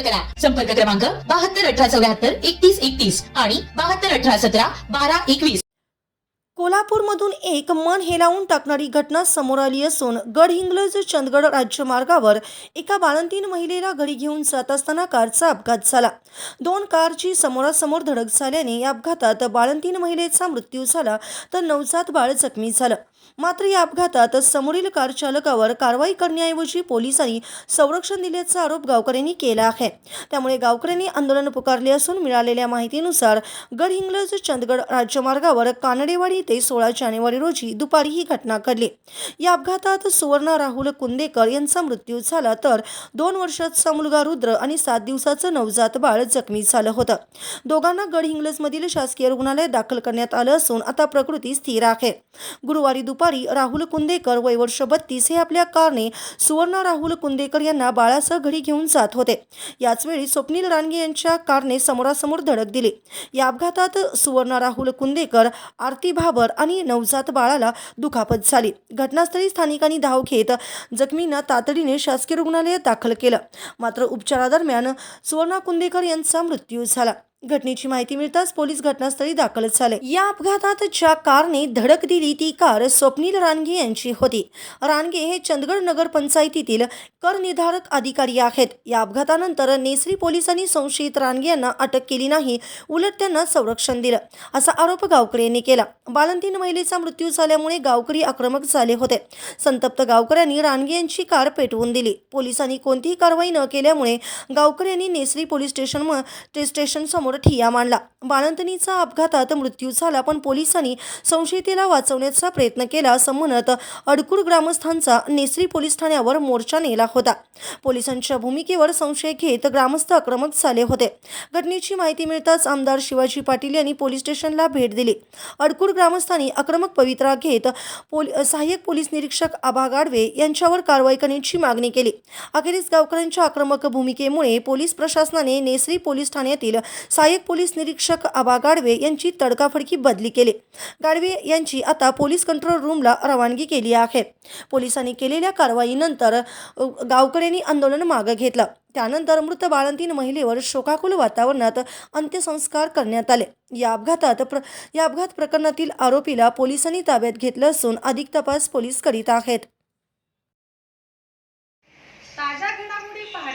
करा. संपर्क क्रमांक बहात्तर अठरा चौऱ्याहत्तर एकतीस एकतीस आणि बहात्तर अठरा सतरा बारा एकवीस. कोल्हापूरमधून एक मन हेलावून टाकणारी घटना समोर आली असून गडहिंग्लज चंदगड राज्यमार्गावर एका बाळंतीन महिलेला घरी घेऊन जात असताना कारचा अपघात झाला. दोन कारची समोरासमोर धडक झाल्याने या अपघातात बाळंतीन महिलेचा मृत्यू झाला तर नवजात बाळ जखमी झालं. मात्र या अपघातात समोरील कार चालकावर कारवाई करण्याऐवजी पोलिसांनी संरक्षण दिल्याचा आरोप गावकऱ्यांनी केला आहे. त्यामुळे गावकऱ्यांनी आंदोलन पुकारले असून मिळालेल्या माहितीनुसार गडहिंग्लज चंदगड राज्यमार्गावर कानडेवाडी ते सोळा जानेवारी रोजी दुपारी ही घटना घडली. या अपघातात सुवर्णा राहुल कुंदेकर यांचा मृत्यू झाला तर दोन वर्षाचा मुलगा रुद्र आणि सात दिवसाचं नवजात बाळ जखमी झालं होतं. दोघांना गडहिंग्लजमधील शासकीय रुग्णालयात दाखल करण्यात आलं असून आता प्रकृती स्थिर आहे. गुरुवारी दुपारी राहुल कुंदेकर वय वर्ष बत्तीस हे आपल्या कारने सुवर्णा राहुल कुंदेकर यांना बाळासह घरी घेऊन जात होते. याचवेळी स्वप्नील रानगे यांच्या कारने समोरासमोर धडक दिली. या अपघातात सुवर्णा राहुल कुंदेकर आरती भाबर आणि नवजात बाळाला दुखापत झाली. घटनास्थळी स्थानिकांनी धाव घेत जखमींना तातडीने शासकीय रुग्णालयात दाखल केलं. मात्र उपचारादरम्यान सुवर्णा कुंदेकर यांचा मृत्यू झाला. घटनेची माहिती मिळताच पोलीस घटनास्थळी दाखल झाले. या अपघातात ज्या कारने धडक दिली ती कार स्वप्नील रानगे यांची होती. रानगे हे चंदगड नगर पंचायतीतील कर निर्धारक अधिकारी आहेत. या अपघातानंतर नेसरी पोलिसांनी संशयित रानगे यांना अटक केली नाही उलट त्यांना संरक्षण दिलं असा आरोप गावकऱ्यांनी केला. बालंतीन महिलेचा मृत्यू झाल्यामुळे गावकरी आक्रमक झाले होते. संतप्त गावकऱ्यांनी रानगे यांची कार पेटवून दिली. पोलिसांनी कोणतीही कारवाई न केल्यामुळे गावकऱ्यांनी नेसरी पोलीस स्टेशन म- ते स्टेशन समोर समोर ठिया मांडला. बाळंतणीचा अपघातात मृत्यू झाला पण पोलिसांनी संशयितेला वाचवण्याचा प्रयत्न केला असं म्हणत अडकूर ग्रामस्थांचा नेसरी पोलीस ठाण्यावर मोर्चा नेला होता. पोलिसांच्या भूमिकेवर संशय घेत ग्रामस्थ आक्रमक झाले होते. घटनेची माहिती मिळताच आमदार शिवाजी पाटील यांनी पोलीस स्टेशनला भेट दिली. अडकूर ग्रामस्थांनी आक्रमक पवित्रा घेत पोल सहाय्यक पोलीस निरीक्षक आभा गाडवे यांच्यावर कारवाई करण्याची मागणी केली. अखेरीस गावकऱ्यांच्या आक्रमक भूमिकेमुळे पोलीस प्रशासनाने नेसरी पोलीस ठाण्यातील सहाय्यक पोलीस निरीक्षक आबा गाडवे यांची तडकाफडकी बदली केली. गाडवे यांची आता पोलीस कंट्रोल रूमला रवानगी केली आहे. पोलिसांनी केलेल्या कारवाईनंतर गावकऱ्यांनी आंदोलन मागं घेतलं. त्यानंतर मृत बाळंतीन महिलेवर शोकाकुल वातावरणात अंत्यसंस्कार करण्यात आले. या अपघातात प्र या अपघात प्रकरणातील आरोपीला पोलिसांनी ताब्यात घेतलं असून अधिक तपास पोलीस करीत आहेत.